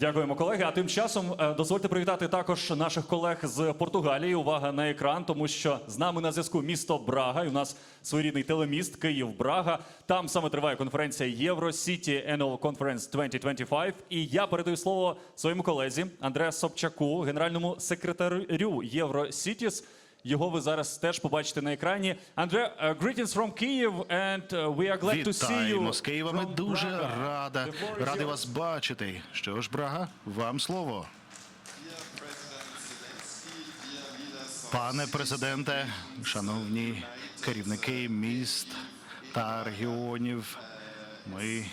Дякуємо, колеги. А тим часом е, дозвольте привітати також наших колег з Португалії. Увага на екран, тому що з нами на зв'язку місто Брага. І у нас своєрідний телеміст Київ Брага. Там саме триває конференція Євро City Annual Conference 2025. І я передаю слово своєму колезі Андреа Собчаку, генеральному секретарю Євро Cities. Його ви зараз теж побачите на екрані. Андре, uh, greetings from Kyiv, and uh, we are glad to see you. Вітаємо з Києва. Ми дуже рада, ради вас бачити. Що ж, Брага, вам слово. Пане президенте, шановні керівники міст та регіонів, ми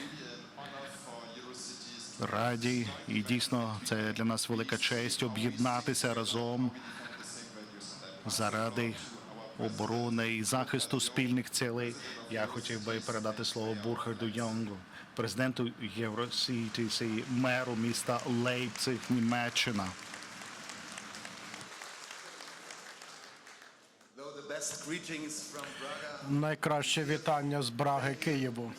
раді і дійсно це для нас велика честь об'єднатися разом заради оборони і захисту спільних цілей. Я хотів би передати слово Бурхарду Йонгу, президенту Євросітісі, меру міста Лейпциг, Німеччина. Найкраще вітання з Браги Києву.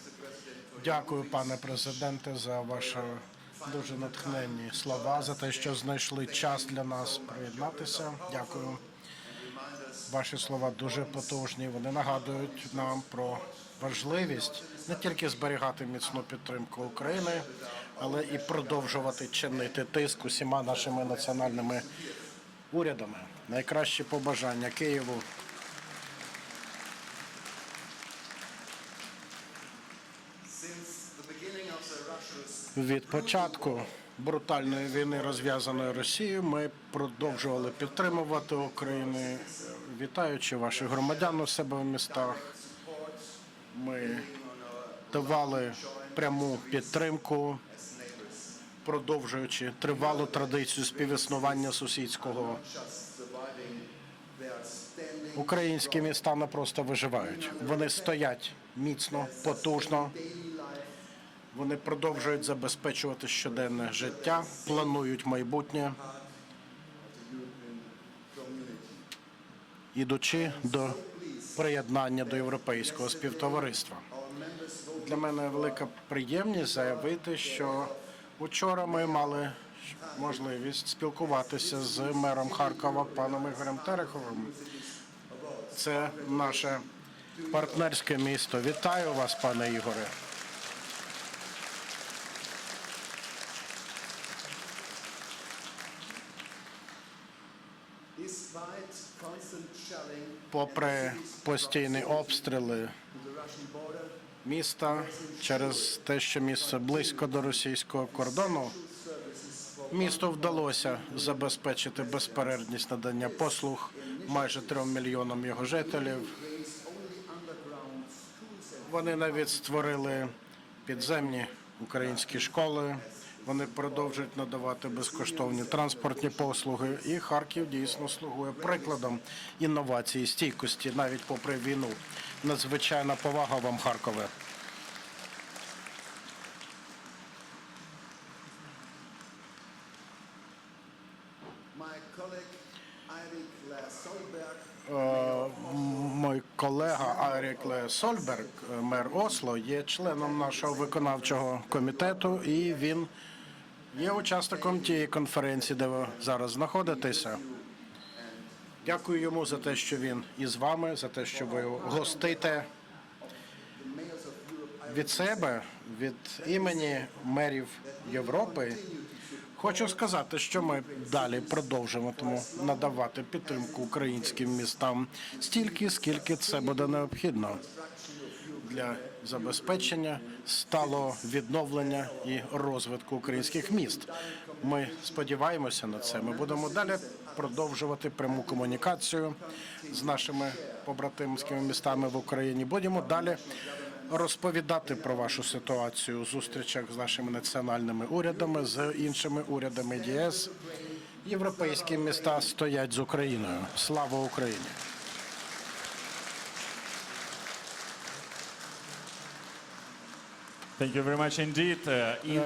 Дякую, пане президенте, за ваші дуже натхненні слова, за те, що знайшли час для нас приєднатися. Дякую. Ваші слова дуже потужні. Вони нагадують нам про важливість не тільки зберігати міцну підтримку України, але і продовжувати чинити тиск усіма нашими національними урядами. Найкращі побажання Києву Від початку брутальної війни, розв'язаної Росією, ми продовжували підтримувати Україну, вітаючи ваших громадян у себе в містах. Ми давали пряму підтримку, продовжуючи тривалу традицію співіснування сусідського. Українські міста не просто виживають. Вони стоять міцно, потужно. Вони продовжують забезпечувати щоденне життя, планують майбутнє, ідучи до приєднання до європейського співтовариства. Для мене велика приємність заявити, що вчора ми мали можливість спілкуватися з мером Харкова паном Ігорем Тереховим. Це наше партнерське місто. Вітаю вас, пане Ігоре. Попри постійні обстріли міста через те, що місце близько до російського кордону, місту вдалося забезпечити безперервність надання послуг майже трьом мільйонам його жителів. Вони навіть створили підземні українські школи. Вони продовжують надавати безкоштовні транспортні послуги. І Харків дійсно слугує прикладом інновації, стійкості навіть попри війну. Надзвичайна повага вам, Харкове. Solberg Мой колега Арік Ле Сольберг, мер Осло, є членом нашого виконавчого комітету, і він є учасником тієї конференції, де ви зараз знаходитеся. Дякую йому за те, що він із вами, за те, що ви гостите від себе, від імені мерів Європи. Хочу сказати, що ми далі продовжуватимемо надавати підтримку українським містам стільки, скільки це буде необхідно для забезпечення сталого відновлення і розвитку українських міст. Ми сподіваємося на це. Ми будемо далі продовжувати пряму комунікацію з нашими побратимськими містами в Україні. Будемо далі розповідати про вашу ситуацію у зустрічах з нашими національними урядами, з іншими урядами ЄС. Європейські міста стоять з Україною. Слава Україні! Thank you very much indeed. Uh, in-